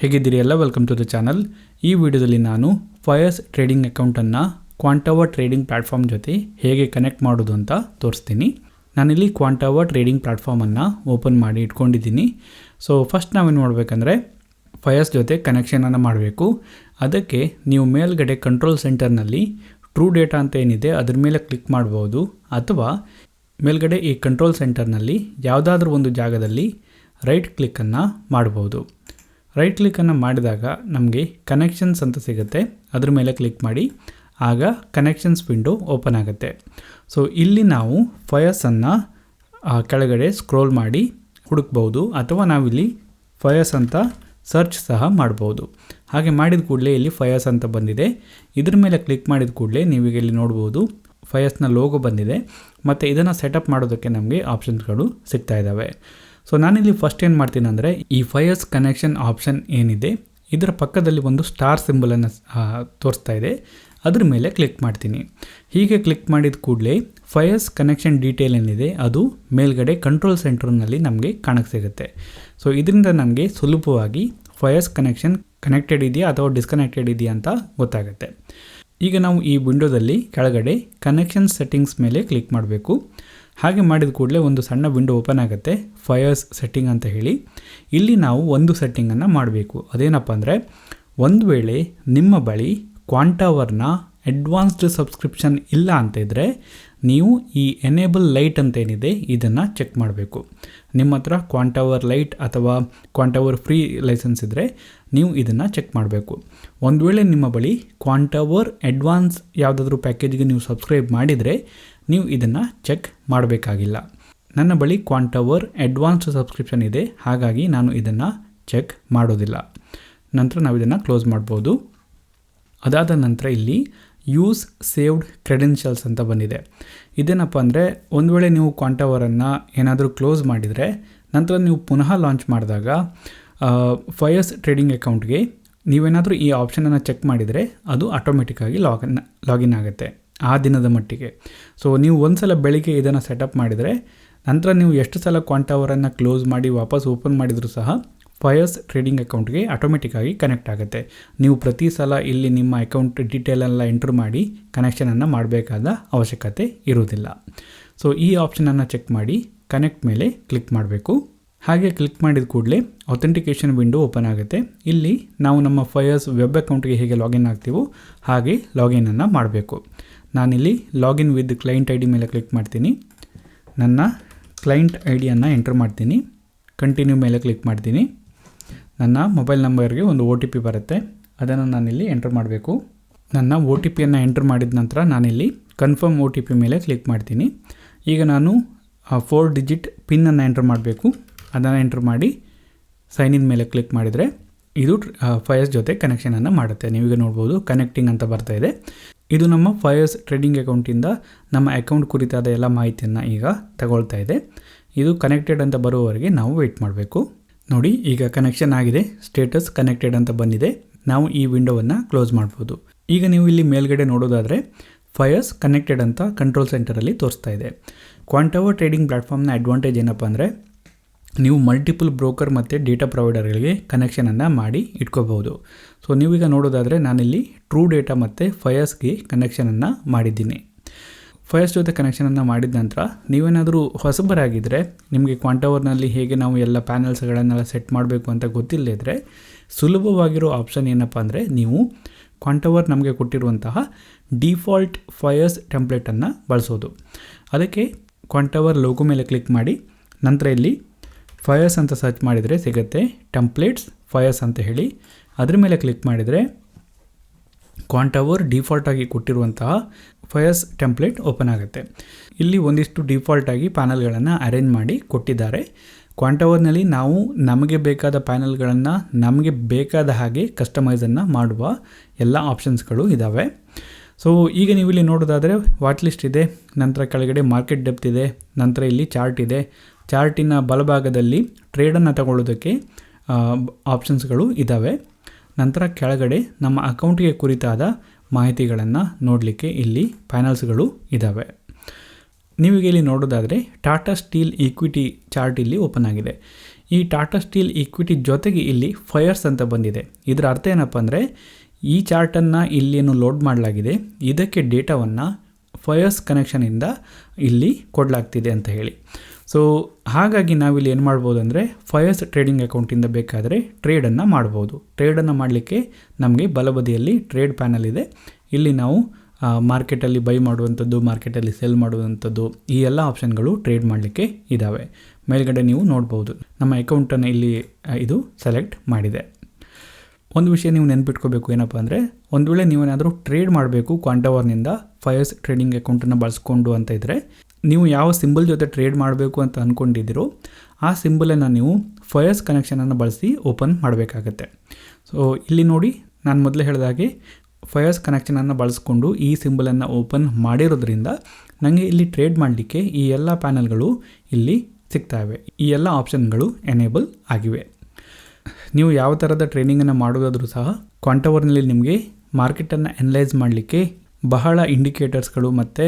ಹೇಗಿದ್ದೀರಿ ಎಲ್ಲ? Welcome to the channel ಈ ವಿಡಿಯೋದಲ್ಲಿ ನಾನು ಫಯರ್ಸ್ ಟ್ರೇಡಿಂಗ್ ಅಕೌಂಟನ್ನು ಕ್ವಾಂಟವರ್ ಟ್ರೇಡಿಂಗ್ ಪ್ಲ್ಯಾಟ್ಫಾರ್ಮ್ ಜೊತೆ ಹೇಗೆ ಕನೆಕ್ಟ್ ಮಾಡೋದು ಅಂತ ತೋರಿಸ್ತೀನಿ. ನಾನಿಲ್ಲಿ ಕ್ವಾಂಟವರ್ ಟ್ರೇಡಿಂಗ್ ಪ್ಲ್ಯಾಟ್ಫಾರ್ಮನ್ನು ಓಪನ್ ಮಾಡಿ ಇಟ್ಕೊಂಡಿದ್ದೀನಿ. ಸೊ ಫಸ್ಟ್ ನಾವೇನು ಮಾಡಬೇಕಂದ್ರೆ ಫಯರ್ಸ್ ಜೊತೆ ಕನೆಕ್ಷನನ್ನು ಮಾಡಬೇಕು. ಅದಕ್ಕೆ ನೀವು ಮೇಲ್ಗಡೆ ಕಂಟ್ರೋಲ್ ಸೆಂಟರ್ನಲ್ಲಿ ಟ್ರೂ ಡೇಟಾ ಅಂತ ಏನಿದೆ ಅದ್ರ ಮೇಲೆ ಕ್ಲಿಕ್ ಮಾಡ್ಬೋದು. ಅಥವಾ ಮೇಲ್ಗಡೆ ಈ ಕಂಟ್ರೋಲ್ ಸೆಂಟರ್ನಲ್ಲಿ ಯಾವುದಾದ್ರೂ ಒಂದು ಜಾಗದಲ್ಲಿ ರೈಟ್ ಕ್ಲಿಕ್ಕನ್ನು ಮಾಡ್ಬೋದು. ರೈಟ್ ಕ್ಲಿಕ್ಕನ್ನು ಮಾಡಿದಾಗ ನಮಗೆ ಕನೆಕ್ಷನ್ಸ್ ಅಂತ ಸಿಗುತ್ತೆ. ಅದ್ರ ಮೇಲೆ ಕ್ಲಿಕ್ ಮಾಡಿ. ಆಗ ಕನೆಕ್ಷನ್ಸ್ ವಿಂಡೋ ಓಪನ್ ಆಗುತ್ತೆ. ಸೊ ಇಲ್ಲಿ ನಾವು ಫಯಸನ್ನು ಕೆಳಗಡೆ ಸ್ಕ್ರೋಲ್ ಮಾಡಿ ಹುಡುಕ್ಬೋದು ಅಥವಾ ನಾವಿಲ್ಲಿ ಫಯಸ್ ಅಂತ ಸರ್ಚ್ ಸಹ ಮಾಡ್ಬೋದು ಹಾಗೆ ಮಾಡಿದ ಕೂಡಲೇ ಇಲ್ಲಿ ಫಯಸ್ ಅಂತ ಬಂದಿದೆ. ಇದ್ರ ಮೇಲೆ ಕ್ಲಿಕ್ ಮಾಡಿದ ಕೂಡಲೇ ನೀವೀಗ ಇಲ್ಲಿ ನೋಡ್ಬೋದು ಫಯಸ್ನ ಲೋಗೋ ಬಂದಿದೆ. ಮತ್ತು ಇದನ್ನು ಸೆಟಪ್ ಮಾಡೋದಕ್ಕೆ ನಮಗೆ ಆಪ್ಷನ್ಸ್ಗಳು ಸಿಗ್ತಾ ಇದ್ದಾವೆ ಸೊ ನಾನಿಲ್ಲಿ ಫಸ್ಟ್ ಏನು ಮಾಡ್ತೀನಿ ಅಂದರೆ ಈ ಫೈಯರ್ಸ್ ಕನೆಕ್ಷನ್ ಆಪ್ಷನ್ ಏನಿದೆ, ಇದರ ಪಕ್ಕದಲ್ಲಿ ಒಂದು ಸ್ಟಾರ್ ಸಿಂಬಲನ್ನು ತೋರಿಸ್ತಾ ಇದೆ. ಅದ್ರ ಮೇಲೆ ಕ್ಲಿಕ್ ಮಾಡ್ತೀನಿ. ಹೀಗೆ ಕ್ಲಿಕ್ ಮಾಡಿದ ಕೂಡಲೇ ಫೈಯರ್ಸ್ ಕನೆಕ್ಷನ್ ಡೀಟೇಲ್ ಏನಿದೆ, ಅದು ಮೇಲ್ಗಡೆ ಕಂಟ್ರೋಲ್ ಸೆಂಟರ್ನಲ್ಲಿ ನಮಗೆ ಕಾಣಕ್ಕೆ ಸಿಗುತ್ತೆ. ಸೊ ಇದರಿಂದ ನಮಗೆ ಸುಲಭವಾಗಿ ಫೈಯರ್ಸ್ ಕನೆಕ್ಷನ್ ಕನೆಕ್ಟೆಡ್ ಇದೆಯಾ ಅಥವಾ ಡಿಸ್ಕನೆಕ್ಟೆಡ್ ಇದೆಯಾ ಅಂತ ಗೊತ್ತಾಗುತ್ತೆ. ಈಗ ನಾವು ಈ ವಿಂಡೋದಲ್ಲಿ ಕೆಳಗಡೆ ಕನೆಕ್ಷನ್ ಸೆಟ್ಟಿಂಗ್ಸ್ ಮೇಲೆ ಕ್ಲಿಕ್ ಮಾಡಬೇಕು. ಹಾಗೆ ಮಾಡಿದ ಕೂಡಲೇ ಒಂದು ಸಣ್ಣ ವಿಂಡೋ ಓಪನ್ ಆಗುತ್ತೆ ಫಯರ್ಸ್ ಸೆಟ್ಟಿಂಗ್ ಅಂತ ಹೇಳಿ. ಇಲ್ಲಿ ನಾವು ಒಂದು ಸೆಟ್ಟಿಂಗನ್ನು ಮಾಡಬೇಕು. ಅದೇನಪ್ಪ ಅಂದರೆ, ಒಂದು ವೇಳೆ ನಿಮ್ಮ ಬಳಿ ಕ್ವಾಂಟವರ್ನ ಅಡ್ವಾನ್ಸ್ಡ್ ಸಬ್ಸ್ಕ್ರಿಪ್ಷನ್ ಇಲ್ಲ ಅಂತ ಇದ್ದರೆ ನೀವು ಈ ಎನೇಬಲ್ ಲೈಟ್ ಅಂತ ಏನಿದೆ, ಇದನ್ನು ಚೆಕ್ ಮಾಡಬೇಕು. ನಿಮ್ಮ ಹತ್ರ ಕ್ವಾಂಟವರ್ ಲೈಟ್ ಅಥವಾ ಕ್ವಾಂಟವರ್ ಫ್ರೀ ಲೈಸೆನ್ಸ್ ಇದ್ದರೆ ನೀವು ಇದನ್ನು ಚೆಕ್ ಮಾಡಬೇಕು. ಒಂದು ವೇಳೆ ನಿಮ್ಮ ಬಳಿ ಕ್ವಾಂಟವರ್ ಅಡ್ವಾನ್ಸ್ ಯಾವುದಾದ್ರೂ ಪ್ಯಾಕೇಜ್ಗೆ ನೀವು ಸಬ್ಸ್ಕ್ರೈಬ್ ಮಾಡಿದರೆ ನೀವು ಇದನ್ನು ಚೆಕ್ ಮಾಡಬೇಕಾಗಿಲ್ಲ. ನನ್ನ ಬಳಿ ಕ್ವಾಂಟವರ್ ಅಡ್ವಾನ್ಸ್ ಸಬ್ಸ್ಕ್ರಿಪ್ಷನ್ ಇದೆ. ಹಾಗಾಗಿ ನಾನು ಇದನ್ನು ಚೆಕ್ ಮಾಡೋದಿಲ್ಲ. ನಂತರ ನಾವು ಇದನ್ನು ಕ್ಲೋಸ್ ಮಾಡ್ಬೋದು. ಅದಾದ ನಂತರ ಇಲ್ಲಿ ಯೂಸ್ ಸೇವ್ಡ್ ಕ್ರೆಡೆನ್ಷಿಯಲ್ಸ್ ಅಂತ ಬಂದಿದೆ. ಇದೇನಪ್ಪ ಅಂದರೆ ಒಂದು ವೇಳೆ ನೀವು ಕ್ವಾಂಟವರನ್ನು ಏನಾದರೂ ಕ್ಲೋಸ್ ಮಾಡಿದರೆ ನಂತರ ನೀವು ಪುನಃ ಲಾಂಚ್ ಮಾಡಿದಾಗ ಫೈಯರ್ಸ್ ಟ್ರೇಡಿಂಗ್ ಅಕೌಂಟ್ಗೆ ನೀವೇನಾದರೂ ಈ ಆಪ್ಷನನ್ನು ಚೆಕ್ ಮಾಡಿದರೆ ಅದು ಆಟೋಮೆಟಿಕ್ಕಾಗಿ ಲಾಗಿನ್ ಲಾಗಿನ್ ಆಗುತ್ತೆ. ಆ ದಿನದ ಮಟ್ಟಿಗೆ. ಸೊ ನೀವು ಒಂದು ಸಲ ಬೆಳಿಗ್ಗೆ ಇದನ್ನು ಸೆಟಪ್ ಮಾಡಿದರೆ, ನಂತರ ನೀವು ಎಷ್ಟು ಸಲ ಕ್ವಾಂಟವರನ್ನು ಕ್ಲೋಸ್ ಮಾಡಿ ವಾಪಸ್ ಓಪನ್ ಮಾಡಿದರೂ ಸಹ ಫಯರ್ಸ್ ಟ್ರೇಡಿಂಗ್ ಅಕೌಂಟ್ಗೆ ಆಟೋಮೆಟಿಕ್ಕಾಗಿ ಕನೆಕ್ಟ್ ಆಗುತ್ತೆ. ನೀವು ಪ್ರತಿ ಸಲ ಇಲ್ಲಿ ನಿಮ್ಮ ಅಕೌಂಟ್ ಡೀಟೇಲೆಲ್ಲ ಎಂಟ್ರ್ ಮಾಡಿ ಕನೆಕ್ಷನನ್ನು ಮಾಡಬೇಕಾದ ಅವಶ್ಯಕತೆ ಇರುವುದಿಲ್ಲ. ಸೊ ಈ ಆಪ್ಷನನ್ನು ಚೆಕ್ ಮಾಡಿ ಕನೆಕ್ಟ್ ಮೇಲೆ ಕ್ಲಿಕ್ ಮಾಡಬೇಕು. ಹಾಗೆ ಕ್ಲಿಕ್ ಮಾಡಿದ ಕೂಡಲೇ ಅಥೆಂಟಿಕೇಷನ್ ವಿಂಡೋ ಓಪನ್ ಆಗುತ್ತೆ. ಇಲ್ಲಿ ನಾವು ನಮ್ಮ ಫಯರ್ಸ್ ವೆಬ್ ಅಕೌಂಟ್ಗೆ ಹೇಗೆ ಲಾಗಿನ್ ಆಗ್ತೀವೋ ಹಾಗೆ ಲಾಗಿನನ್ನು ಮಾಡಬೇಕು. ನಾನಿಲ್ಲಿ login with client I D ಮೇಲೆ ಕ್ಲಿಕ್ ಮಾಡ್ತೀನಿ. ನನ್ನ ಕ್ಲೈಂಟ್ ಐ ಡಿಯನ್ನು ಎಂಟ್ರ್ ಮಾಡ್ತೀನಿ. ಕಂಟಿನ್ಯೂ ಮೇಲೆ ಕ್ಲಿಕ್ ಮಾಡ್ತೀನಿ. ನನ್ನ ಮೊಬೈಲ್ ನಂಬರ್ಗೆ ಒಂದು ಒ ಟಿ ಪಿ ಬರುತ್ತೆ. ಅದನ್ನು ನಾನಿಲ್ಲಿ ಎಂಟ್ರ್ ಮಾಡಬೇಕು. ನನ್ನ ಒ ಟಿ ಪಿಯನ್ನು ಎಂಟ್ರ್ ಮಾಡಿದ ನಂತರ ನಾನಿಲ್ಲಿ ಕನ್ಫರ್ಮ್ ಒ ಟಿ ಪಿ ಮೇಲೆ ಕ್ಲಿಕ್ ಮಾಡ್ತೀನಿ. ಈಗ ನಾನು ಫೋರ್ ಡಿಜಿಟ್ ಪಿನ್ನನ್ನು ಎಂಟ್ರ್ ಮಾಡಬೇಕು. ಅದನ್ನು ಎಂಟ್ರ್ ಮಾಡಿ ಸೈನ್ ಇನ್ ಮೇಲೆ ಕ್ಲಿಕ್ ಮಾಡಿದರೆ ಇದು ಫೈರ್ಸ್ ಜೊತೆ ಕನೆಕ್ಷನನ್ನು ಮಾಡುತ್ತೆ. ನೀವೀಗ ನೋಡ್ಬೋದು ಕನೆಕ್ಟಿಂಗ್ ಅಂತ ಬರ್ತಾ ಇದೆ. ಇದು ನಮ್ಮ ಫೈರ್ಸ್ ಟ್ರೇಡಿಂಗ್ ಅಕೌಂಟಿಂದ ನಮ್ಮ ಅಕೌಂಟ್ ಕುರಿತಾದ ಎಲ್ಲ ಮಾಹಿತಿಯನ್ನು ಈಗ ತಗೊಳ್ತಾ ಇದೆ. ಇದು ಕನೆಕ್ಟೆಡ್ ಅಂತ ಬರುವವರೆಗೆ ನಾವು ವೆಯ್ಟ್ ಮಾಡಬೇಕು. ನೋಡಿ, ಈಗ ಕನೆಕ್ಷನ್ ಆಗಿದೆ. ಸ್ಟೇಟಸ್ ಕನೆಕ್ಟೆಡ್ ಅಂತ ಬಂದಿದೆ. ನಾವು ಈ ವಿಂಡೋವನ್ನು ಕ್ಲೋಸ್ ಮಾಡ್ಬೋದು. ಈಗ ನೀವು ಇಲ್ಲಿ ಮೇಲ್ಗಡೆ ನೋಡೋದಾದರೆ, ಫೈರ್ಸ್ ಕನೆಕ್ಟೆಡ್ ಅಂತ ಕಂಟ್ರೋಲ್ ಸೆಂಟರಲ್ಲಿ ತೋರಿಸ್ತಾ ಇದೆ. ಕ್ವಾಂಟವರ್ ಟ್ರೇಡಿಂಗ್ ಪ್ಲ್ಯಾಟ್ಫಾರ್ಮ್ನ ಅಡ್ವಾಂಟೇಜ್ ಏನಪ್ಪ ಅಂದರೆ ನೀವು ಮಲ್ಟಿಪಲ್ ಬ್ರೋಕರ್ ಮತ್ತು ಡೇಟಾ ಪ್ರೊವೈಡರ್ಗಳಿಗೆ ಕನೆಕ್ಷನನ್ನು ಮಾಡಿ ಇಟ್ಕೋಬಹುದು. ಸೊ ನೀವೀಗ ನೋಡೋದಾದರೆ ನಾನಿಲ್ಲಿ ಟ್ರೂ ಡೇಟಾ ಮತ್ತು ಫಯರ್ಸ್ಗೆ ಕನೆಕ್ಷನನ್ನು ಮಾಡಿದ್ದೀನಿ. ಫಯರ್ಸ್ ಜೊತೆ ಕನೆಕ್ಷನನ್ನು ಮಾಡಿದ ನಂತರ ನೀವೇನಾದರೂ ಹೊಸಬರಾಗಿದ್ದರೆ ನಿಮಗೆ ಕ್ವಾಂಟವರ್ನಲ್ಲಿ ಹೇಗೆ ನಾವು ಎಲ್ಲ ಪ್ಯಾನಲ್ಸ್ಗಳನ್ನೆಲ್ಲ ಸೆಟ್ ಮಾಡಬೇಕು ಅಂತ ಗೊತ್ತಿಲ್ಲದಿದ್ದರೆ ಸುಲಭವಾಗಿರೋ ಆಪ್ಷನ್ ಏನಪ್ಪ ಅಂದರೆ ನೀವು ಕ್ವಾಂಟವರ್ ನಮಗೆ ಕೊಟ್ಟಿರುವಂತಹ ಡಿಫಾಲ್ಟ್ ಫಯರ್ಸ್ ಟೆಂಪ್ಲೇಟನ್ನು ಬಳಸೋದು. ಅದಕ್ಕೆ ಕ್ವಾಂಟವರ್ ಲೋಗೋ ಮೇಲೆ ಕ್ಲಿಕ್ ಮಾಡಿ, ನಂತರ ಇಲ್ಲಿ ಫಯರ್ಸ್ ಅಂತ ಸರ್ಚ್ ಮಾಡಿದರೆ ಸಿಗುತ್ತೆ. ಟೆಂಪ್ಲೇಟ್ಸ್ ಫಯರ್ಸ್ ಅಂತ ಹೇಳಿ. ಅದ್ರ ಮೇಲೆ ಕ್ಲಿಕ್ ಮಾಡಿದರೆ ಕ್ವಾಂಟವರ್ ಡೀಫಾಲ್ಟಾಗಿ ಕೊಟ್ಟಿರುವಂತಹ ಫಯರ್ಸ್ ಟೆಂಪ್ಲೇಟ್ ಓಪನ್ ಆಗುತ್ತೆ. ಇಲ್ಲಿ ಒಂದಿಷ್ಟು ಡೀಫಾಲ್ಟಾಗಿ ಪ್ಯಾನಲ್ಗಳನ್ನು ಅರೇಂಜ್ ಮಾಡಿ ಕೊಟ್ಟಿದ್ದಾರೆ. ಕ್ವಾಂಟವರ್ನಲ್ಲಿ ನಾವು ನಮಗೆ ಬೇಕಾದ ಪ್ಯಾನಲ್ಗಳನ್ನು ನಮಗೆ ಬೇಕಾದ ಹಾಗೆ ಕಸ್ಟಮೈಸನ್ನು ಮಾಡುವ ಎಲ್ಲ ಆಪ್ಷನ್ಸ್ಗಳು ಇದ್ದಾವೆ ಸೊ ಈಗ ನೀವು ಇಲ್ಲಿ ನೋಡೋದಾದರೆ ವಾಟ್ ಲಿಸ್ಟ್ ಇದೆ, ನಂತರ ಕೆಳಗಡೆ ಮಾರ್ಕೆಟ್ ಡೆಪ್ತ್ ಇದೆ, ನಂತರ ಇಲ್ಲಿ ಚಾರ್ಟ್ ಇದೆ. ಚಾರ್ಟಿನ ಬಲಭಾಗದಲ್ಲಿ ಟ್ರೇಡನ್ನು ತಗೊಳ್ಳೋದಕ್ಕೆ ಆಪ್ಷನ್ಸ್ಗಳು ಇದ್ದಾವೆ ನಂತರ ಕೆಳಗಡೆ ನಮ್ಮ ಅಕೌಂಟಿಗೆ ಕುರಿತಾದ ಮಾಹಿತಿಗಳನ್ನು ನೋಡಲಿಕ್ಕೆ ಇಲ್ಲಿ ಪ್ಯಾನಲ್ಸ್ಗಳು ಇದ್ದಾವೆ ನೀವೀಗ ಇಲ್ಲಿ ನೋಡೋದಾದರೆ, ಟಾಟಾ ಸ್ಟೀಲ್ ಈಕ್ವಿಟಿ ಚಾರ್ಟ್ ಇಲ್ಲಿ ಓಪನ್ ಆಗಿದೆ. ಈ ಟಾಟಾ ಸ್ಟೀಲ್ ಈಕ್ವಿಟಿ ಜೊತೆಗೆ ಇಲ್ಲಿ ಫೈಯರ್ಸ್ ಅಂತ ಬಂದಿದೆ. ಇದರ ಅರ್ಥ ಏನಪ್ಪ ಅಂದರೆ, ಈ ಚಾರ್ಟನ್ನು ಏನು ಲೋಡ್ ಮಾಡಲಾಗಿದೆ. ಇದಕ್ಕೆ ಡೇಟಾವನ್ನು ಫೈರ್ಸ್ ಕನೆಕ್ಷನಿಂದ ಇಲ್ಲಿ ಕೊಡಲಾಗ್ತಿದೆ ಅಂತ ಹೇಳಿ. ಸೊ ಹಾಗಾಗಿ ನಾವಿಲ್ಲಿ ಏನು ಮಾಡ್ಬೋದು ಅಂದರೆ ಫಯರ್ಸ್ ಟ್ರೇಡಿಂಗ್ ಅಕೌಂಟಿಂದ ಬೇಕಾದರೆ ಟ್ರೇಡನ್ನು ಮಾಡ್ಬೋದು. ಟ್ರೇಡನ್ನು ಮಾಡಲಿಕ್ಕೆ ನಮಗೆ ಬಲಬದಿಯಲ್ಲಿ ಟ್ರೇಡ್ ಪ್ಯಾನಲ್ ಇದೆ. ಇಲ್ಲಿ ನಾವು ಮಾರ್ಕೆಟಲ್ಲಿ ಬೈ ಮಾಡುವಂಥದ್ದು ಮಾರ್ಕೆಟಲ್ಲಿ ಸೆಲ್ ಮಾಡುವಂಥದ್ದು ಈ ಎಲ್ಲ ಆಪ್ಷನ್ಗಳು ಟ್ರೇಡ್ ಮಾಡಲಿಕ್ಕೆ ಇದ್ದಾವೆ ಮೇಲ್ಗಡೆ ನೀವು ನೋಡ್ಬೋದು. ನಮ್ಮ ಅಕೌಂಟನ್ನು ಇಲ್ಲಿ ಇದು ಸೆಲೆಕ್ಟ್ ಮಾಡಿದೆ. ಒಂದು ವಿಷಯ ನೀವು ನೆನ್ಪಿಟ್ಕೋಬೇಕು ಏನಪ್ಪ ಅಂದರೆ, ಒಂದು ವೇಳೆ ನೀವೇನಾದರೂ ಟ್ರೇಡ್ ಮಾಡಬೇಕು ಕ್ವಾಂಟವರ್ನಿಂದ ಫೈರ್ಸ್ ಟ್ರೇಡಿಂಗ್ ಅಕೌಂಟನ್ನು ಬಳಸ್ಕೊಂಡು ಅಂತ ಇದ್ದರೆ ನೀವು ಯಾವ ಸಿಂಬಲ್ ಜೊತೆ ಟ್ರೇಡ್ ಮಾಡಬೇಕು ಅಂತ ಅಂದ್ಕೊಂಡಿದ್ದೀರೋ ಆ ಸಿಂಬಲನ್ನು ನೀವು ಫಯರ್ಸ್ ಕನೆಕ್ಷನನ್ನು ಬಳಸಿ ಓಪನ್ ಮಾಡಬೇಕಾಗತ್ತೆ. ಸೊ ಇಲ್ಲಿ ನೋಡಿ ನಾನು ಮೊದಲೇ ಹೇಳಿದ ಹಾಗೆ ಫೈರ್ಸ್ ಕನೆಕ್ಷನನ್ನು ಬಳಸ್ಕೊಂಡು ಈ ಸಿಂಬಲನ್ನು ಓಪನ್ ಮಾಡಿರೋದ್ರಿಂದ ನನಗೆ ಇಲ್ಲಿ ಟ್ರೇಡ್ ಮಾಡಲಿಕ್ಕೆ ಈ ಎಲ್ಲ ಪ್ಯಾನಲ್ಗಳು ಇಲ್ಲಿ ಸಿಗ್ತಾಯಿವೆ ಈ ಎಲ್ಲ ಆಪ್ಷನ್ಗಳು ಎನೇಬಲ್ ಆಗಿವೆ. ನೀವು ಯಾವ ಥರದ ಟ್ರೇನಿಂಗನ್ನು ಮಾಡೋದಾದರೂ ಸಹ ಕ್ವಾಂಟವರ್ನಲ್ಲಿ ನಿಮಗೆ ಮಾರ್ಕೆಟನ್ನು ಅನಲೈಸ್ ಮಾಡಲಿಕ್ಕೆ ಬಹಳ ಇಂಡಿಕೇಟರ್ಸ್ಗಳು ಮತ್ತು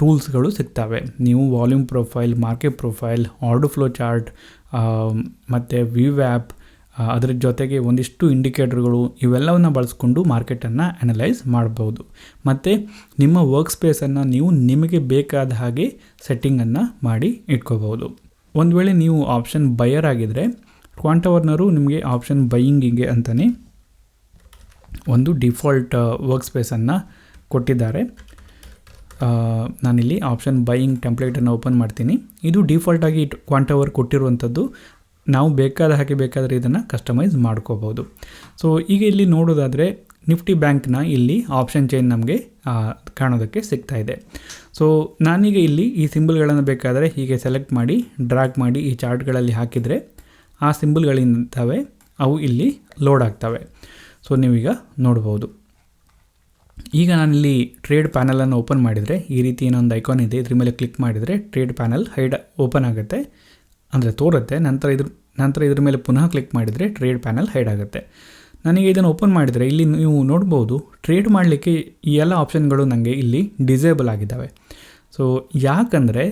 ಟೂಲ್ಸ್ಗಳು ಸಿಗ್ತವೆ. ನೀವು volume profile, market profile, order flow chart ಮತ್ತು ವ್ಯೂ ಆ್ಯಪ್ ಅದರ ಜೊತೆಗೆ ಒಂದಿಷ್ಟು ಇಂಡಿಕೇಟರ್ಗಳು ಇವೆಲ್ಲವನ್ನು ಬಳಸ್ಕೊಂಡು ಮಾರ್ಕೆಟನ್ನು ಅನಲೈಸ್ ಮಾಡ್ಬೋದು. ಮತ್ತು ನಿಮ್ಮ ವರ್ಕ್ ಸ್ಪೇಸನ್ನು ನೀವು ನಿಮಗೆ ಬೇಕಾದ ಹಾಗೆ ಸೆಟ್ಟಿಂಗನ್ನು ಮಾಡಿ ಇಟ್ಕೋಬೋದು. ಒಂದು ವೇಳೆ ನೀವು ಆಪ್ಷನ್ ಬಯರ್ ಆಗಿದ್ದರೆ ಕ್ವಾಂಟವರ್ನರು ನಿಮಗೆ ಆಪ್ಷನ್ ಬೈಯಿಂಗಿಗೆ ಅಂತಲೇ ಒಂದು ಡಿಫಾಲ್ಟ್ ವರ್ಕ್ ಸ್ಪೇಸನ್ನು ಕೊಟ್ಟಿದ್ದಾರೆ. ನಾನಿಲ್ಲಿ ಆಪ್ಷನ್ ಬೈಯಿಂಗ್ ಟೆಂಪ್ಲೇಟನ್ನು ಓಪನ್ ಮಾಡ್ತೀನಿ. ಇದು ಡಿಫಾಲ್ಟಾಗಿ ಕ್ವಾಂಟವರ್ ಕೊಟ್ಟಿರುವಂಥದ್ದು. ನಾವು ಬೇಕಾದ ಹಾಗೆ ಬೇಕಾದರೆ ಇದನ್ನು ಕಸ್ಟಮೈಸ್ ಮಾಡ್ಕೋಬೋದು. ಸೊ ಈಗ ಇಲ್ಲಿ ನೋಡೋದಾದರೆ ನಿಫ್ಟಿ ಬ್ಯಾಂಕ್ನ ಇಲ್ಲಿ ಆಪ್ಷನ್ ಚೈನ್ ನಮಗೆ ಕಾಣೋದಕ್ಕೆ ಸಿಗ್ತಾ ಇದೆ. ಸೊ ನಾನೀಗ ಇಲ್ಲಿ ಈ ಸಿಂಬಲ್ಗಳನ್ನು ಬೇಕಾದರೆ ಹೀಗೆ ಸೆಲೆಕ್ಟ್ ಮಾಡಿ ಡ್ರ್ಯಾಗ್ ಮಾಡಿ ಈ ಚಾರ್ಟ್ಗಳಲ್ಲಿ ಹಾಕಿದರೆ, ಆ ಸಿಂಬಲ್ಗಳಿಂದವೆ ಅವು ಇಲ್ಲಿ ಲೋಡ್ ಆಗ್ತವೆ. ಸೊ ನೀವೀಗ ನೋಡ್ಬೋದು. ಈಗ ನಾನಿಲ್ಲಿ ಟ್ರೇಡ್ ಪ್ಯಾನಲನ್ನು ಓಪನ್ ಮಾಡಿದರೆ ಈ ರೀತಿ ಏನೊಂದು ಐಕಾನ್ ಇದೆ. ಇದ್ರ ಮೇಲೆ ಕ್ಲಿಕ್ ಮಾಡಿದರೆ ಟ್ರೇಡ್ ಪ್ಯಾನಲ್ ಹೈಡ್ ಓಪನ್ ಆಗುತ್ತೆ. ಅಂದರೆ ತೋರುತ್ತೆ. ನಂತರ ಇದ್ರ ನಂತರ ಇದ್ರ ಮೇಲೆ ಪುನಃ ಕ್ಲಿಕ್ ಮಾಡಿದರೆ ಟ್ರೇಡ್ ಪ್ಯಾನಲ್ ಹೈಡ್ ಆಗುತ್ತೆ. ನನಗೆ ಇದನ್ನು ಓಪನ್ ಮಾಡಿದರೆ ಇಲ್ಲಿ ನೀವು ನೋಡ್ಬೋದು ಟ್ರೇಡ್ ಮಾಡಲಿಕ್ಕೆ ಈ ಎಲ್ಲ ಆಪ್ಷನ್ಗಳು ನನಗೆ ಇಲ್ಲಿ ಡಿಸೇಬಲ್ ಆಗಿದ್ದಾವೆ. ಸೊ ಯಾಕಂದರೆ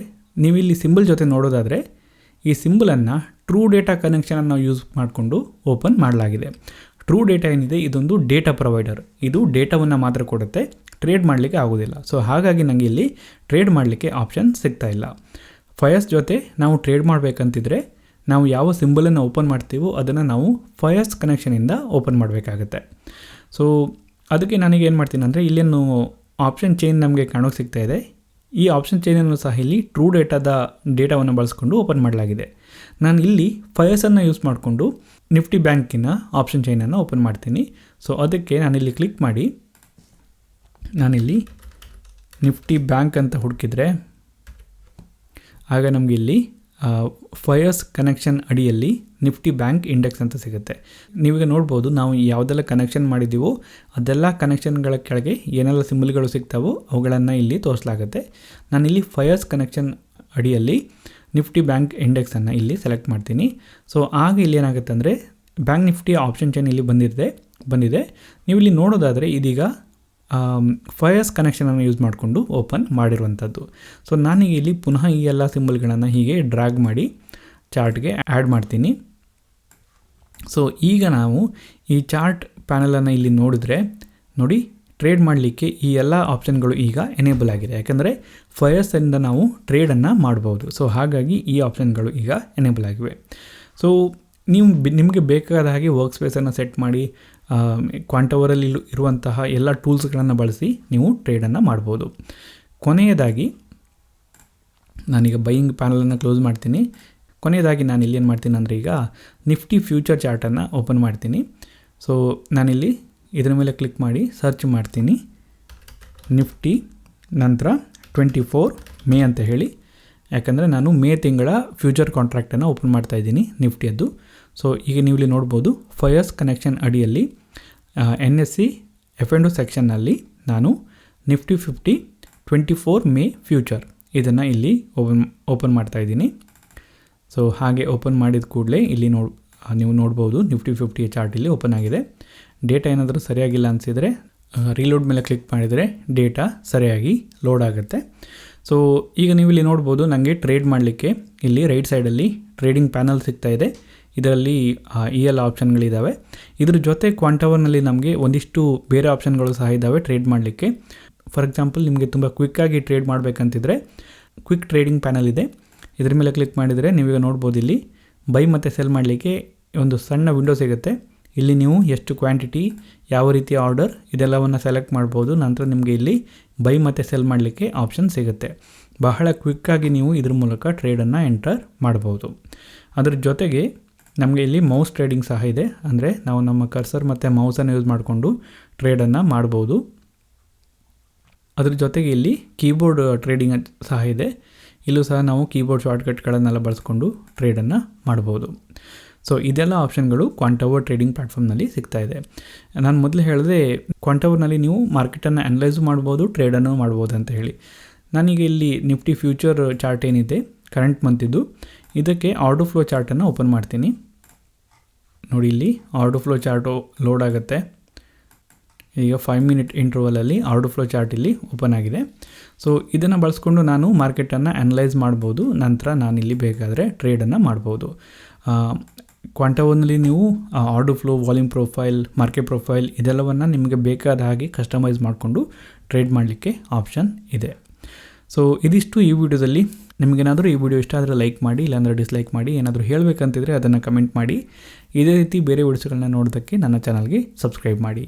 ನೀವು ಇಲ್ಲಿ ಸಿಂಬಲ್ ಜೊತೆ ನೋಡೋದಾದರೆ ಈ ಸಿಂಬಲನ್ನು ಟ್ರೂ ಡೇಟಾ ಕನೆಕ್ಷನನ್ನು ಯೂಸ್ ಮಾಡಿಕೊಂಡು ಓಪನ್ ಮಾಡಲಾಗಿದೆ. ಟ್ರೂ ಡೇಟಾ ಏನಿದೆ, ಇದೊಂದು ಡೇಟಾ ಪ್ರೊವೈಡರ್ ಇದು ಡೇಟಾವನ್ನು ಮಾತ್ರ ಕೊಡುತ್ತೆ ಟ್ರೇಡ್ ಮಾಡಲಿಕ್ಕೆ ಆಗೋದಿಲ್ಲ. ಸೊ ಹಾಗಾಗಿ ನನಗೆ ಇಲ್ಲಿ ಟ್ರೇಡ್ ಮಾಡಲಿಕ್ಕೆ ಆಪ್ಷನ್ ಸಿಗ್ತಾ ಇಲ್ಲ. ಫಯಸ್ ಜೊತೆ ನಾವು ಟ್ರೇಡ್ ಮಾಡಬೇಕಂತಿದ್ರೆ, ನಾವು ಯಾವ ಸಿಂಬಲನ್ನು ಓಪನ್ ಮಾಡ್ತೀವೋ, ಅದನ್ನು ನಾವು ಫಯಸ್ ಕನೆಕ್ಷನಿಂದ ಓಪನ್ ಮಾಡಬೇಕಾಗತ್ತೆ. ಸೊ ಅದಕ್ಕೆ ನನಗೆ ಏನು ಮಾಡ್ತೀನಿ ಅಂದರೆ, ಇಲ್ಲೇನು ಆಪ್ಷನ್ ಚೇಂಜ್ ನಮಗೆ ಕಾಣೋಕೆ ಸಿಗ್ತಾ ಇದೆ. ಈ ಆಪ್ಷನ್ ಚೇನನ್ನು ಸಹ ಇಲ್ಲಿ ಟ್ರೂ ಡೇಟಾದ ಡೇಟಾವನ್ನು ಬಳಸ್ಕೊಂಡು ಓಪನ್ ಮಾಡಲಾಗಿದೆ. ನಾನು ಇಲ್ಲಿ ಫಯರ್ಸನ್ನು ಯೂಸ್ ಮಾಡಿಕೊಂಡು ನಿಫ್ಟಿ ಬ್ಯಾಂಕಿನ ಆಪ್ಷನ್ ಚೈನನ್ನು ಓಪನ್ ಮಾಡ್ತೀನಿ. ಸೊ ಅದಕ್ಕೆ ನಾನಿಲ್ಲಿ ಕ್ಲಿಕ್ ಮಾಡಿ. ನಾನಿಲ್ಲಿ ನಿಫ್ಟಿ ಬ್ಯಾಂಕ್ ಅಂತ ಹುಡುಕಿದ್ರೆ ಆಗ ನಮಗೆ ಇಲ್ಲಿ ಫಯರ್ಸ್ ಕನೆಕ್ಷನ್ ಅಡಿಯಲ್ಲಿ ನಿಫ್ಟಿ ಬ್ಯಾಂಕ್ ಇಂಡೆಕ್ಸ್ ಅಂತ ಸಿಗುತ್ತೆ. ನೀವೀಗ ನೋಡ್ಬೋದು, ನಾವು ಯಾವುದೆಲ್ಲ ಕನೆಕ್ಷನ್ ಮಾಡಿದ್ದೀವೋ ಅದೆಲ್ಲ ಕನೆಕ್ಷನ್ಗಳ ಕೆಳಗೆ ಏನೆಲ್ಲ ಸಿಂಬಲ್ಗಳು ಸಿಗ್ತಾವೋ ಅವುಗಳನ್ನು ಇಲ್ಲಿ ತೋರಿಸಲಾಗುತ್ತೆ. ನಾನಿಲ್ಲಿ ಫಯರ್ಸ್ ಕನೆಕ್ಷನ್ ಅಡಿಯಲ್ಲಿ ನಿಫ್ಟಿ ಬ್ಯಾಂಕ್ ಇಂಡೆಕ್ಸನ್ನು ಇಲ್ಲಿ ಸೆಲೆಕ್ಟ್ ಮಾಡ್ತೀನಿ. ಸೊ ಆಗ ಇಲ್ಲಿ ಏನಾಗುತ್ತೆ ಅಂದರೆ ಬ್ಯಾಂಕ್ ನಿಫ್ಟಿ ಆಪ್ಷನ್ ಚೈನ್ ಇಲ್ಲಿ ಬಂದಿದೆ ಬಂದಿದೆ. ನೀವು ಇಲ್ಲಿ ನೋಡೋದಾದರೆ ಇದೀಗ ಫೈರ್ಸ್ ಕನೆಕ್ಷನನ್ನು ಯೂಸ್ ಮಾಡಿಕೊಂಡು ಓಪನ್ ಮಾಡಿರುವಂಥದ್ದು. ಸೊ ನಾನೀಗ ಇಲ್ಲಿ ಪುನಃ ಈ ಎಲ್ಲ ಸಿಂಬಲ್ಗಳನ್ನು ಹೀಗೆ ಡ್ರ್ಯಾಗ್ ಮಾಡಿ ಚಾರ್ಟ್ಗೆ ಆ್ಯಡ್ ಮಾಡ್ತೀನಿ. ಸೊ ಈಗ ನಾವು ಈ ಚಾರ್ಟ್ ಪ್ಯಾನಲನ್ನು ಇಲ್ಲಿ ನೋಡಿದ್ರೆ, ನೋಡಿ ಟ್ರೇಡ್ ಮಾಡಲಿಕ್ಕೆ ಈ ಎಲ್ಲ ಆಪ್ಷನ್ಗಳು ಈಗ ಎನೇಬಲ್ ಆಗಿದೆ. ಯಾಕಂದರೆ ಫಯರ್ಸಿಂದ ನಾವು ಟ್ರೇಡನ್ನು ಮಾಡ್ಬೋದು. ಸೊ ಹಾಗಾಗಿ ಈ ಆಪ್ಷನ್ಗಳು ಈಗ ಎನೇಬಲ್ ಆಗಿವೆ. ಸೊ ನೀವು ನಿಮಗೆ ಬೇಕಾದ ಹಾಗೆ ವರ್ಕ್ ಸ್ಪೇಸನ್ನು ಸೆಟ್ ಮಾಡಿ ಕ್ವಾಂಟವರಲ್ಲಿ ಇರುವಂತಹ ಎಲ್ಲ ಟೂಲ್ಸ್ಗಳನ್ನು ಬಳಸಿ ನೀವು ಟ್ರೇಡನ್ನು ಮಾಡ್ಬೋದು. ಕೊನೆಯದಾಗಿ, ನಾನೀಗ ಬೈಯಿಂಗ್ ಪ್ಯಾನಲನ್ನು ಕ್ಲೋಸ್ ಮಾಡ್ತೀನಿ. ಕೊನೆಯದಾಗಿ ನಾನು ಇಲ್ಲಿ ಏನು ಮಾಡ್ತೀನಿ ಅಂದರೆ ಈಗ ನಿಫ್ಟಿ ಫ್ಯೂಚರ್ ಚಾರ್ಟನ್ನು ಓಪನ್ ಮಾಡ್ತೀನಿ. ಸೊ ನಾನಿಲ್ಲಿ ಇದರ ಮೇಲೆ ಕ್ಲಿಕ್ ಮಾಡಿ ಸರ್ಚ್ ಮಾಡ್ತೀನಿ. ನಿಫ್ಟಿ ನಂತರ ಟ್ವೆಂಟಿ ಫೋರ್ ಮೇ ಅಂತ ಹೇಳಿ. ಯಾಕಂದರೆ ನಾನು ಮೇ ತಿಂಗಳ ಫ್ಯೂಚರ್ ಕಾಂಟ್ರಾಕ್ಟನ್ನು ಓಪನ್ ಮಾಡ್ತಾ ಇದ್ದೀನಿ ನಿಫ್ಟಿಯದ್ದು ಸೊ ಈಗ ನೀವು ಇಲ್ಲಿ ನೋಡ್ಬೋದು ಫೈಯರ್ಸ್ ಕನೆಕ್ಷನ್ ಅಡಿಯಲ್ಲಿ N S C F and ಸೆಕ್ಷನ್ನಲ್ಲಿ ನಾನು Nifty fifty twenty four May future ಇದನ್ನು ಇಲ್ಲಿ ಓಪನ್ ಓಪನ್ ಮಾಡ್ತಾ ಇದ್ದೀನಿ. ಸೊ ಹಾಗೆ ಓಪನ್ ಮಾಡಿದ ಕೂಡಲೇ ಇಲ್ಲಿ ನೋಡ್ ನೀವು ನೋಡ್ಬೋದು ನಿಫ್ಟಿ ಫಿಫ್ಟಿ ಚಾರ್ಟ್ ಇಲ್ಲಿ ಓಪನ್ ಆಗಿದೆ. ಡೇಟಾ ಏನಾದರೂ ಸರಿಯಾಗಿಲ್ಲ ಅನಿಸಿದರೆ ರೀಲೋಡ್ ಮೇಲೆ ಕ್ಲಿಕ್ ಮಾಡಿದರೆ ಡೇಟಾ ಸರಿಯಾಗಿ ಲೋಡ್ ಆಗುತ್ತೆ. ಸೊ ಈಗ ನೀವು ಇಲ್ಲಿ ನೋಡ್ಬೋದು ನನಗೆ ಟ್ರೇಡ್ ಮಾಡಲಿಕ್ಕೆ ಇಲ್ಲಿ ರೈಟ್ ಸೈಡಲ್ಲಿ ಟ್ರೇಡಿಂಗ್ ಪ್ಯಾನಲ್ ಸಿಗ್ತಾ ಇದೆ. ಇದರಲ್ಲಿ ಇ ಎಲ್ ಎಲ್ಲ ಆಪ್ಷನ್ಗಳಿದ್ದಾವೆ ಇದ್ರ ಜೊತೆ ಕ್ವಾಂಟವರ್ನಲ್ಲಿ ನಮಗೆ ಒಂದಿಷ್ಟು ಬೇರೆ ಆಪ್ಷನ್ಗಳು ಸಹ ಇದ್ದಾವೆ ಟ್ರೇಡ್ ಮಾಡಲಿಕ್ಕೆ. ಫಾರ್ ಎಕ್ಸಾಂಪಲ್ ನಿಮಗೆ ತುಂಬ ಕ್ವಿಕ್ಕಾಗಿ ಟ್ರೇಡ್ ಮಾಡಬೇಕಂತಿದ್ರೆ ಕ್ವಿಕ್ ಟ್ರೇಡಿಂಗ್ ಪ್ಯಾನಲ್ ಇದೆ. ಇದ್ರ ಮೇಲೆ ಕ್ಲಿಕ್ ಮಾಡಿದರೆ ನೀವೀಗ ನೋಡ್ಬೋದು ಇಲ್ಲಿ ಬೈ ಮತ್ತು ಸೆಲ್ ಮಾಡಲಿಕ್ಕೆ ಒಂದು ಸಣ್ಣ ವಿಂಡೋ ಸಿಗುತ್ತೆ. ಇಲ್ಲಿ ನೀವು ಎಷ್ಟು ಕ್ವಾಂಟಿಟಿ ಯಾವ ರೀತಿ ಆರ್ಡರ್ ಇದೆಲ್ಲವನ್ನು ಸೆಲೆಕ್ಟ್ ಮಾಡ್ಬೋದು. ನಂತರ ನಿಮಗೆ ಇಲ್ಲಿ ಬೈ ಮತ್ತು ಸೆಲ್ ಮಾಡಲಿಕ್ಕೆ ಆಪ್ಷನ್ ಸಿಗುತ್ತೆ. ಬಹಳ ಕ್ವಿಕ್ಕಾಗಿ ನೀವು ಇದ್ರ ಮೂಲಕ ಟ್ರೇಡನ್ನು ಎಂಟರ್ ಮಾಡ್ಬೋದು. ಅದ್ರ ಜೊತೆಗೆ ನಮಗೆ ಇಲ್ಲಿ ಮೌಸ್ ಟ್ರೇಡಿಂಗ್ ಸಹ ಇದೆ. ಅಂದರೆ ನಾವು ನಮ್ಮ ಕರ್ಸರ್ ಮತ್ತು ಮೌಸನ್ನು ಯೂಸ್ ಮಾಡಿಕೊಂಡು ಟ್ರೇಡನ್ನು ಮಾಡ್ಬೋದು. ಅದ್ರ ಜೊತೆಗೆ ಇಲ್ಲಿ ಕೀಬೋರ್ಡ್ ಟ್ರೇಡಿಂಗ್ ಸಹ ಇದೆ. ಇಲ್ಲೂ ಸಹ ನಾವು ಕೀಬೋರ್ಡ್ ಶಾರ್ಟ್ಕಟ್ಗಳನ್ನೆಲ್ಲ ಬಳಸ್ಕೊಂಡು ಟ್ರೇಡನ್ನು ಮಾಡ್ಬೋದು. ಸೊ ಇದೆಲ್ಲ ಆಪ್ಷನ್ಗಳು ಕ್ವಾಂಟವರ್ ಟ್ರೇಡಿಂಗ್ ಪ್ಲ್ಯಾಟ್ಫಾರ್ಮ್ನಲ್ಲಿ ಸಿಗ್ತಾ ಇದೆ. ನಾನು ಮೊದಲು ಹೇಳಿದೆ ಕ್ವಾಂಟವರ್ನಲ್ಲಿ ನೀವು ಮಾರ್ಕೆಟನ್ನು ಅನಲೈಸು ಮಾಡ್ಬೋದು ಟ್ರೇಡನ್ನು ಮಾಡ್ಬೋದು ಅಂತ ಹೇಳಿ. ನನಗೆ ಇಲ್ಲಿ ನಿಫ್ಟಿ ಫ್ಯೂಚರ್ ಚಾರ್ಟ್ ಏನಿದೆ ಕರೆಂಟ್ ಮಂತಿದ್ದು ಇದಕ್ಕೆ ಆರ್ಡರ್ ಫ್ಲೋ ಚಾರ್ಟನ್ನು ಓಪನ್ ಮಾಡ್ತೀನಿ. ನೋಡಿ ಇಲ್ಲಿ ಆರ್ಡರ್ ಫ್ಲೋ ಚಾರ್ಟು ಲೋಡ್ ಆಗುತ್ತೆ. ಈಗ ಫೈವ್ ಮಿನಿಟ್ ಇಂಟರ್ವಲಲ್ಲಿ ಆರ್ಡರ್ ಫ್ಲೋ ಚಾರ್ಟ್ ಇಲ್ಲಿ ಓಪನ್ ಆಗಿದೆ. ಸೊ ಇದನ್ನು ಬಳಸ್ಕೊಂಡು ನಾನು ಮಾರ್ಕೆಟನ್ನು ಅನಲೈಸ್ ಮಾಡ್ಬೋದು, ನಂತರ ನಾನಿಲ್ಲಿ ಬೇಕಾದರೆ ಟ್ರೇಡನ್ನು ಮಾಡ್ಬೋದು. ಕ್ವಾಂಟವನ್ನಲ್ಲಿ ನೀವು order flow volume profile market profile ಇದೆಲ್ಲವನ್ನು ನಿಮಗೆ ಬೇಕಾದ ಹಾಗೆ ಕಸ್ಟಮೈಸ್ ಮಾಡಿಕೊಂಡು ಟ್ರೇಡ್ ಮಾಡಲಿಕ್ಕೆ ಆಪ್ಷನ್ ಇದೆ. ಸೊ ಇದಿಷ್ಟು ಈ ವಿಡಿಯೋದಲ್ಲಿ ನಿಮಗೇನಾದರೂ ಈ ವಿಡಿಯೋ ಇಷ್ಟ ಆದರೆ ಲೈಕ್ ಮಾಡಿ, ಇಲ್ಲಾಂದರೆ ಡಿಸ್ಲೈಕ್ ಮಾಡಿ, ಏನಾದರೂ ಹೇಳಬೇಕಂತಿದ್ರೆ ಅದನ್ನು ಕಮೆಂಟ್ ಮಾಡಿ. ಇದೇ ರೀತಿ ಬೇರೆ ವಿಡಿಯೋಸ್ಗಳನ್ನ ನೋಡೋದಕ್ಕೆ ನನ್ನ ಚಾನಲ್ಗೆ ಸಬ್ಸ್ಕ್ರೈಬ್ ಮಾಡಿ.